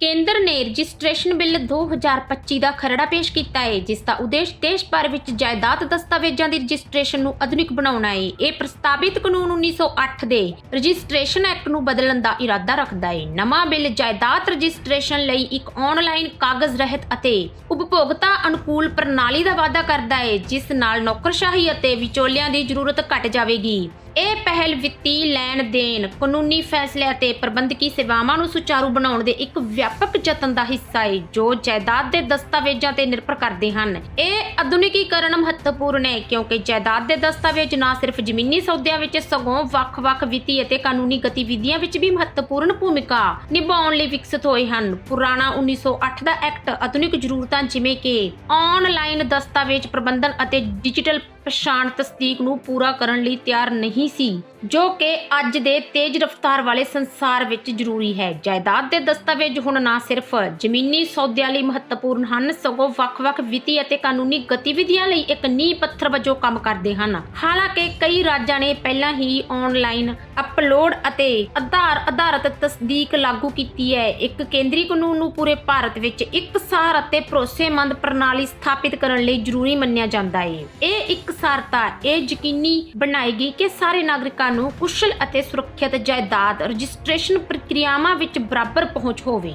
ਕੇਂਦਰ ਨੇ registration bill 2025 ਦਾ ਖਰੜਾ ਪੇਸ਼ ਕੀਤਾ ਹੈ, ਜਿਸ ਦਾ ਉਦੇਸ਼ ਦੇਸ਼ ਭਰ ਵਿੱਚ ਜਾਇਦਾਦ ਦਸਤਾਵੇਜ਼ਾਂ ਦੀ ਰਜਿਸਟ੍ਰੇਸ਼ਨ ਨੂੰ ਆਧੁਨਿਕ ਬਣਾਉਣਾ ਹੈ। ਇਹ ਪ੍ਰਸਤਾਵਿਤ ਕਾਨੂੰਨ 1908 ਦੇ ਰਜਿਸਟ੍ਰੇਸ਼ਨ ਐਕਟ ਨੂੰ ਬਦਲਣ ਦਾ ਇਰਾਦਾ ਰੱਖਦਾ ਹੈ। ਨਵਾਂ ਬਿੱਲ ਜਾਇਦਾਦ ਰਜਿਸਟ੍ਰੇਸ਼ਨ ਲਈ ਇੱਕ ਆਨਲਾਈਨ ਕਾਗਜ਼ ਰਹਿਤ ਅਤੇ ਉਪਭੋਗਤਾ ਅਨੁਕੂਲ ਪ੍ਰਣਾਲੀ ਦਾ ਵਾਅਦਾ ਕਰਦਾ ਹੈ, ਜਿਸ ਨਾਲ ਨੌਕਰਸ਼ਾਹੀ ਅਤੇ ਵਿਚੋਲਿਆਂ ਦੀ ਜ਼ਰੂਰਤ ਘਟ ਜਾਵੇਗੀ। ਇਹ ਪਹਿਲ ਵਿੱਤੀ ਲੈਣ ਦੇਣ, ਕਾਨੂੰਨੀ ਫੈਸਲੇ ਅਤੇ ਪ੍ਰਬੰਧਕੀ ਸੇਵਾਵਾਂ ਨੂੰ ਸੁਚਾਰੂ ਬਣਾਉਣ ਦੇ ਇੱਕ ਵਿਆਪਕ ਯਤਨ ਦਾ ਹਿੱਸਾ ਹੈ ਜੋ ਜਾਇਦਾਦ ਦੇ ਦਸਤਾਵੇਜ਼ਾਂ ਤੇ ਨਿਰਭਰ ਕਰਦੇ ਹਨ। ਇਹ ਆਧੁਨਿਕੀਕਰਨ ਮਹੱਤਵਪੂਰਨ ਹੈ, ਕਿਉਂਕਿ ਜਾਇਦਾਦ ਦੇ ਦਸਤਾਵੇਜ਼ ਨਾ ਸਿਰਫ ਜ਼ਮੀਨੀ ਸੌਦਿਆਂ ਵਿੱਚ ਸਗੋਂ ਵੱਖ-ਵੱਖ ਵਿੱਤੀ ਅਤੇ ਕਾਨੂੰਨੀ ਗਤੀਵਿਧੀਆਂ ਵਿੱਚ ਵੀ ਮਹੱਤਵਪੂਰਨ ਭੂਮਿਕਾ ਨਿਭਾਉਣ ਲਈ ਵਿਕਸਿਤ ਹੋਏ ਹਨ। ਪੁਰਾਣਾ 1908 ਦਾ ਐਕਟ ਆਧੁਨਿਕ ਜ਼ਰੂਰਤਾਂ ਜਿਵੇਂ ਕਿ ਆਨਲਾਈਨ ਦਸਤਾਵੇਜ਼ ਪ੍ਰਬੰਧਨ ਅਤੇ ਡਿਜੀਟਲ ਪਛਾਣ ਤਸਦੀਕ ਨੂੰ ਪੂਰਾ ਕਰਨ ਲਈ ਤਿਆਰ ਨਹੀਂ ਸੀ, ਜੋ ਕਿ ਅੱਜ ਦੇ ਤੇਜ਼ ਰਫ਼ਤਾਰ ਵਾਲੇ ਸੰਸਾਰ ਵਿੱਚ ਜ਼ਰੂਰੀ ਹੈ। ਜਾਇਦਾਦ ਦੇ ਦਸਤਾਵੇਜ਼ ਹੁਣ ਨਾ ਸਿਰਫ ਜ਼ਮੀਨੀ ਸੌਦਿਆਂ ਲਈ ਮਹੱਤਵਪੂਰਨ ਹਨ, ਸਗੋਂ ਵੱਖ-ਵੱਖ ਵਿੱਤੀ ਅਤੇ ਕਾਨੂੰਨੀ ਗਤੀਵਿਧੀਆਂ ਲਈ ਇੱਕ ਨੀਂਹ ਪੱਥਰ ਵਜੋਂ ਕੰਮ ਕਰਦੇ ਹਨ। ਹਾਲਾਂਕਿ ਕਈ ਰਾਜਾਂ ਨੇ ਪਹਿਲਾਂ ਹੀ ਆਨਲਾਈਨ ਅਪਲੋਡ ਅਤੇ ਆਧਾਰ ਆਧਾਰਿਤ ਤਸਦੀਕ ਲਾਗੂ ਕੀਤੀ ਹੈ। ਇੱਕ ਕੇਂਦਰੀ ਕਾਨੂੰਨ ਨੂੰ ਪੂਰੇ ਭਾਰਤ ਵਿੱਚ ਇਕਸਾਰ ਅਤੇ ਭਰੋਸੇਮੰਦ ਪ੍ਰਣਾਲੀ ਸਥਾਪਿਤ ਕਰਨ ਲਈ ਜ਼ਰੂਰੀ ਮੰਨਿਆ ਜਾਂਦਾ ਹੈ। ਇਹ ਇਕਸਾਰਤਾ, ਇਹ ਯਕੀਨੀ ਬਣਾਏਗੀ ਕਿ ਸਾਰੇ ਨਾਗਰਿਕਾਂ ਨੂੰ ਕੁਸ਼ਲ ਅਤੇ ਸੁਰੱਖਿਅਤ ਜਾਇਦਾਦ ਰਜਿਸਟ੍ਰੇਸ਼ਨ ਪ੍ਰਕਿਰਿਆਵਾਂ ਵਿੱਚ ਬਰਾਬਰ ਪਹੁੰਚ ਹੋਵੇ।